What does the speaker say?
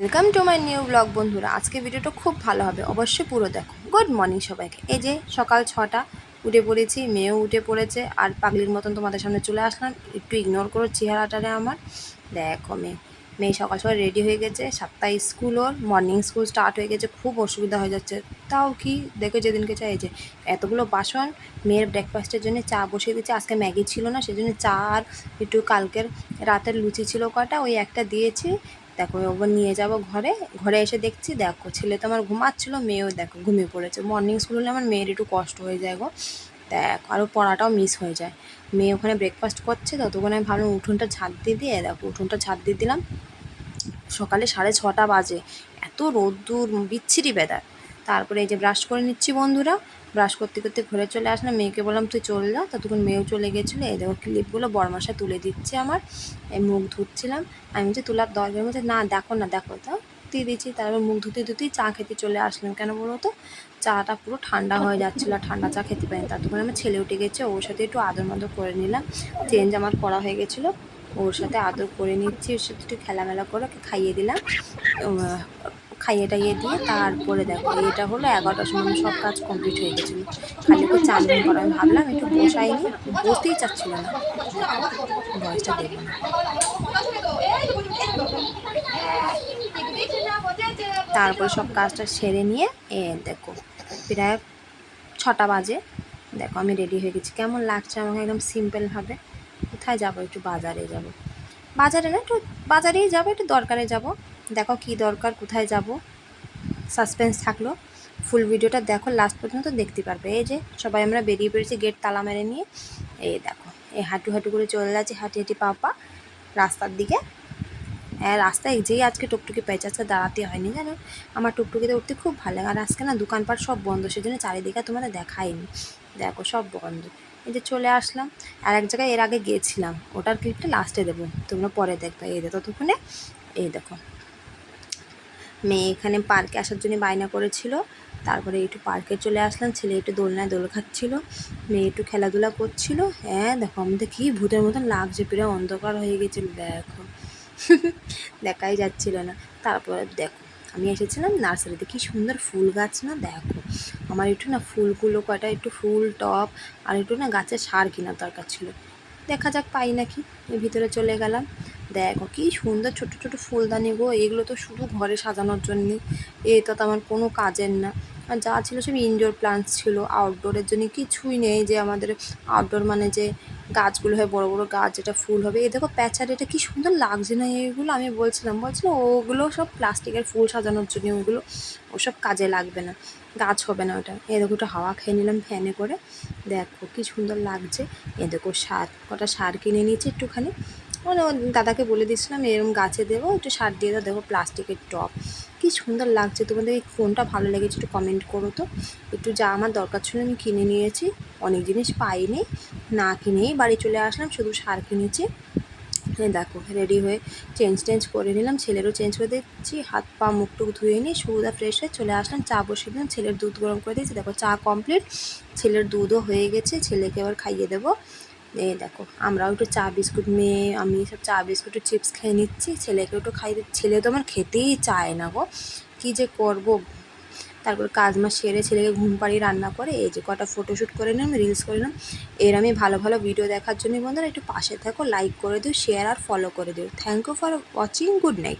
Welcome to my new blog বন্ধুরা। আজকে ভিডিওটা খুব ভালো হবে। অবশ্যই পুরো দেখো। গুড মর্নিং সবাইকে। এই যে সকাল ছটা, উঠে পড়েছি, মেয়েও উঠে পড়েছে, আর পাগলির মতন তোমাদের সামনে চলে আসলাম। একটু ইগনোর করো চেহারাটারে আমার। দেখো মেয়ে। মেয়ে সকাল সকাল রেডি হয়ে গেছে। সাতটায় স্কুল ওর। মর্নিং স্কুল স্টার্ট হয়ে গেছে। খুব অসুবিধা হয়ে যাচ্ছে। তাও কি দেখো যেদিনকে চাই যে এতগুলো বাসন, মেয়ের ব্রেকফাস্টের জন্য চা বসিয়ে দিচ্ছে আজকে ম্যাগি ছিল না, সেজন্য চা আর একটু কালকের রাতের লুচি ছিল কটা ওই একটা দিয়েছি। দেখো ওবার নিয়ে যাব ঘরে। ঘরে এসে দেখছি, দেখো, ছেলে তো আমার ঘুমাচ্ছিলো, মেয়েও দেখো ঘুমিয়ে পড়েছে। মর্নিং স্কুল হলে আমার মেয়ের একটু কষ্ট হয়ে যায় গো। দেখ আরও পড়াটাও মিস হয়ে যায়। মেয়ে ওখানে ব্রেকফাস্ট করছে, ততক্ষণে আমি ভাবলাম উঠোনটা ছাদ দিয়ে দিয়ে, দেখো, উঠোনটা ছাদ দিয়ে দিলাম। সকালে সাড়ে ছটা বাজে। এত রোদ্দুর, বিচ্ছিরি বেদার তারপরে এই যে ব্রাশ করে নিচ্ছি বন্ধুরা। ব্রাশ করতে করতে ঘরে চলে আসলাম। মেয়েকে বললাম, তুই চলে যা। ততক্ষণ মেয়েও চলে গেছিল। এই দেখো ক্লিপগুলো বরমাসা তুলে দিচ্ছে আমার। এই মুখ ধুচ্ছিলাম। আমি বলছি তোলার দরকার? মধ্যে না, দেখো না, দেখো। তা দিয়ে দিচ্ছি তারপর মুখ ধুতে ধুতেই চা খেতে চলে আসলাম। কেন বলো তো? চাটা পুরো ঠান্ডা হয়ে যাচ্ছিল ঠান্ডা চা খেতে পারি ততক্ষণ আমার ছেলে উঠে গেছে। ওর সাথে একটু আদর মাদর করে নিলাম। চেঞ্জ আমার করা হয়ে গেছিল। ওর সাথে আদর করে নিচ্ছি। ওর সাথে একটু খেলামেলা করে খাইয়ে দিলাম। খাইয়ে টাইয়ে দিয়ে তারপরে দেখো এটা হলো এগারোটার সময় সব কাজ কমপ্লিট হয়ে গেছিল খালি একটু চান করা আমি ভাবলাম, একটু বসাইনি, বসতেই চাচ্ছিল না। বয়সটা দেবো না। তারপরে সব কাজটা সেরে নিয়ে, এ দেখো, প্রায় ছটা বাজে। দেখো, আমি রেডি হয়ে গেছি। কেমন লাগছে আমাকে একদম সিম্পলভাবে কোথায় যাব? একটু বাজারে যাব। বাজারে না, একটু বাজারেই যাব, একটু দরকারে যাব। দেখো কি দরকার, কোথায় যাব। সাসপেন্স থাকল। ফুল ভিডিওটা দেখো লাস্ট পর্যন্ত দেখতে পারবে। এই যে সবাই আমরা বেরিয়ে পড়েছি গেট তালা মেরে নিয়ে। এই দেখো, এই হাঁটু হাঁটু করে চলে যাচ্ছে হাঁটি হাঁটি পাপা রাস্তার দিকে। হ্যাঁ রাস্তায় যেই আজকে টুকটুকি পেয়েছে আজকে দাঁড়াতে হয়নি, জানো? আমার টুকটুকিতে উঠতে খুব ভালো লাগে। আর আজকে না দোকানপাট সব বন্ধ, সেজন্য চারিদিকে তোমাদের দেখাইনি। দেখো সব বন্ধ। এই যে চলে আসলাম। আর এক জায়গায় এর আগে গিয়েছিলাম ওটার ক্লিপটা লাস্টে দেবো। তোমরা পরে দেখবে। এই দেখো ততক্ষণে, এই দেখো। মেয়ে এখানে পার্কে আসার জন্য বায়না করেছিল। তারপরে একটু পার্কে চলে আসলাম, ছেলে একটু দোলনায় দোল খাচ্ছিল, মেয়ে একটু খেলাধুলা করছিল। হ্যাঁ দেখো আমাদের কি ভূতের মতন লাগছে, পুরো অন্ধকার হয়ে গেছিল, দেখো। দেখাই যাচ্ছিল না। তারপরে দেখো, আমি এসেছিলাম নার্সারিতে কি সুন্দর ফুল গাছ না, দেখো। আমার একটু না ফুলগুলো কয়টা, একটু ফুল টপ আর একটু না গাছের সার কেনার দরকার ছিল। দেখা যাক পাই নাকি ভিতরে চলে গেলাম। দেখো কি সুন্দর ছোট ছোট ফুলদানি গো, এগুলো তো শুধু ঘরে সাজানোর জন্যে। এটা তো আমার কোনো কাজের না। আর যা ছিল সব ইনডোর প্লান্টস ছিল আউটডোরের জন্য কিছুই নেই যে আমাদের আউটডোর মানে যে গাছগুলো হয়, বড় বড় গাছ, যেটা ফুল হবে। এ দেখো প্যাচার এটা কি সুন্দর লাগছে না এগুলো? আমি বলছিলাম বলছিলাম, ওগুলো সব প্লাস্টিকের ফুল সাজানোর জন্য ওগুলো ওসব কাজে লাগবে না, গাছ হবে না ওটা। এ দেখো একটু হাওয়া খেয়ে নিলাম ফ্যানে করে। দেখো কি সুন্দর লাগছে। এ দেখো সার, কটা সার কিনে নিয়েছি একটুখানি। মানে দাদাকে বলে দিচ্ছিলাম এরকম গাছে দেবো, একটু সার দিয়ে দাও, দেখো প্লাস্টিকের টপ কি সুন্দর লাগছে। তোমাদের এই ফোনটা ভালো লেগেছে, একটু কমেন্ট করো তো। একটু যা আমার দরকার ছিল আমি কিনে নিয়েছি, অনেক জিনিস পাইনি, না কিনেই বাড়ি চলে আসলাম, শুধু সার কিনেছি। দেখো রেডি হয়ে চেঞ্জ টেঞ্জ করে নিলাম, ছেলেরও চেঞ্জ করে দিচ্ছি, হাত পা মুখ টুক ধুয়ে নিয়ে সুদা ফ্রেশ হয়ে চলে আসলাম, চা বসিয়ে দিলাম, ছেলের দুধ গরম করে দিয়েছি, দেখো চা কমপ্লিট ছেলের দুধও হয়ে গেছে, ছেলেকে এবার খাইয়ে দেবো। এই দেখো, আমরাও একটু চা বিস্কুট মেয়ে আমি সব চা বিস্কুট চিপস খেয়ে নিচ্ছি। ছেলেকে একটু খাই, ছেলে তো আমার খেতেই চায় না গো। কী যে করব? তারপর কাজ মাস সেরে ছেলেকে ঘুম পাড়িয়ে রান্না করে, এই যে কটা ফটোশ্যুট করে নিলাম রিলস করে নিলাম। এর আমি ভালো ভালো ভিডিও দেখার জন্য বন্ধুরা, একটু পাশে থাকো লাইক করে দিও শেয়ার আর ফলো করে দিও। Thank you for watching good night